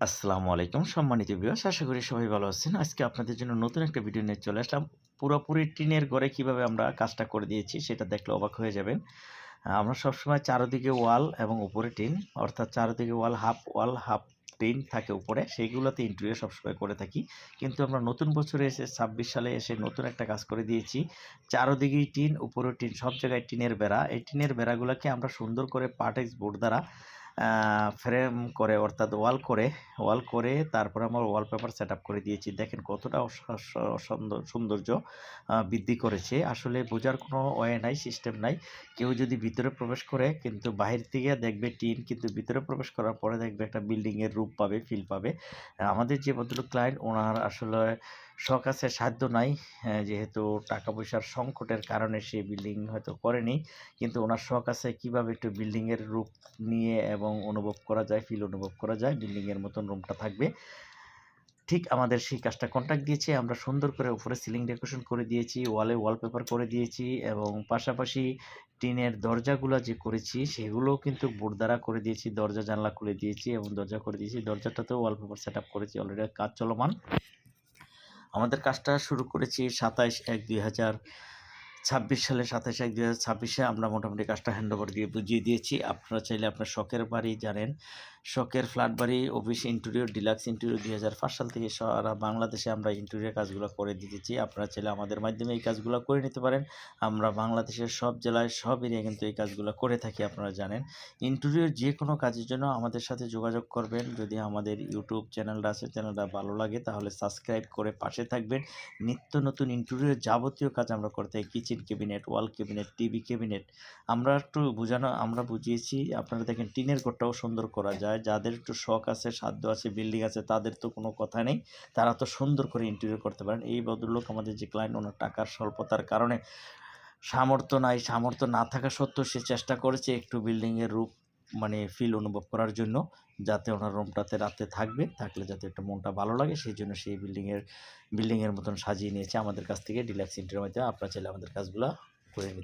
আসসালামু আলাইকুম সম্মানিত ভিউয়ার্স আশা করি সবাই ভালো আছেন। আজকে আপনাদের জন্য নতুন একটা ভিডিও নিয়ে চলে আসলাম। পুরোপুরি টিনের ঘরে কীভাবে আমরা কাজটা করে দিয়েছি সেটা দেখলে অবাক হয়ে যাবেন। আমরা সবসময় চারদিকে ওয়াল এবং উপরে টিন, অর্থাৎ চারদিকে wall half wall, half tin থাকে উপরে, সেইগুলোতে ইন্টেরিয়র সবসময় করে থাকি। কিন্তু আমরা নতুন বছরে এসে ছাব্বিশ সালে এসে নতুন একটা কাজ করে দিয়েছি। চারদিকেই টিন, উপরে টিন, সব জায়গায় টিনের বেড়া। এই টিনের বেড়াগুলোকে আমরা সুন্দর করে পার্টেক্স বোর্ড দ্বারা ফ্রেম করে অর্থাৎ ওয়াল করে ওয়াল করে তারপরে আমরা ওয়ালপেপার সেট আপ করে দিয়েছি। দেখেন কতটা সৌন্দর্য বৃদ্ধি করেছে। আসলে বোঝার কোনো ওয়ে নাই, সিস্টেম নাই। কেউ যদি ভিতরে প্রবেশ করে কিন্তু বাহির থেকে দেখবে টিন, কিন্তু ভিতরে প্রবেশ করার পরে দেখবে একটা বিল্ডিংয়ের রূপ পাবে ফিল পাবে। আমাদের যে ভদ্রলোক ক্লায়েন্ট ওনার আসলে শখ আছে, সাধ্য নাই। যেহেতু টাকা পয়সার সংকটের কারণে সে বিল্ডিং হয়তো করেনি। কিন্তু ওনার শখ আছে কীভাবে একটু বিল্ডিংয়ের রূপ নিয়ে এবং অনুভব করা যায় ফিল অনুভব করা যায় বিল্ডিংয়ের মতন রুমটা থাকবে। ঠিক আমাদের সেই কাজটা কন্ট্যাক্ট দিয়েছি, আমরা সুন্দর করে উপরে সিলিং ডেকোরেশন করে দিয়েছি ওয়ালে ওয়ালপেপার করে দিয়েছি এবং পাশাপাশি টিনের দরজাগুলো যে করেছি সেগুলো কিন্তু বোর্ড দ্বারা করে দিয়েছি, দরজা জানলা খুলে দিয়েছি এবং দরজা করে দিয়েছি। দরজাটাতেও ওয়ালপেপার সেট করেছি অলরেডি কাজ চলমান। আমাদের কাজটা শুরু করেছি সাতাইশ এক দুই হাজার ছাব্বিশ সালে সাতাশ এক দুই হাজার ছাব্বিশে আমরা মোটামুটি কাজটা হ্যান্ড ওভার দিয়ে বুঝিয়ে দিয়েছি। আপনারা চাইলে আপনার শখের বাড়ি জানেন শখের ফ্ল্যাট বাড়ি, অফিস ইন্টেরিয়র, ডিলাক্স ইন্টেরিয়র দুই হাজার পাঁচ সাল থেকে সারা বাংলাদেশে আমরা ইন্টেরিয়র কাজগুলো করে দিতেছি আপনারা চাইলে আমাদের মাধ্যমে এই কাজগুলো করে নিতে পারেন। আমরা বাংলাদেশের সব জেলায়, সব এরিয়া কিন্তু এই কাজগুলো করে থাকি, আপনারা জানেন। ইন্টেরিয়র যে কোনো কাজের জন্য আমাদের সাথে যোগাযোগ করবেন। যদি আমাদের ইউটিউব চ্যানেলটা আছে, চ্যানেলটা ভালো লাগে, তাহলে সাবস্ক্রাইব করে পাশে থাকবেন। নিত্য নতুন ইন্টেরিয়র যাবতীয় কাজ আমরা করে থাকি। Kitchen cabinet, wall cabinet, TV cabinet. আমরা একটু বোঝানো, আমরা বুঝিয়েছি। আপনারা দেখেন টিনের ঘরটাও সুন্দর করা যায়। যাদের একটু শখ আছে, সাধ্য আছে বিল্ডিং আছে, তাদের তো কোনো কথা নেই। তারা তো সুন্দর করে ইন্টেরিয়র করতে পারেন। এই ভদ্রলোক আমাদের যে ক্লায়েন্ট ওনার টাকার স্বল্পতার কারণে সামর্থ্য নাই। সামর্থ্য না থাকা সত্ত্বেও সে চেষ্টা করেছে একটু বিল্ডিংয়ের রূপ মানে ফিল অনুভব করার জন্য, যাতে ওনার রুমটাতে রাতে থাকবে, থাকলে যাতে একটু মনটা ভালো লাগে, সেই জন্য সেই বিল্ডিংয়ের বিল্ডিংয়ের মতন সাজিয়ে নিয়েছে। আমাদের কাছ থেকে ডিলাক্স ইন্টেরিয়র মধ্যে আপনারা চাইলে আমাদের কাজগুলো করে নিতে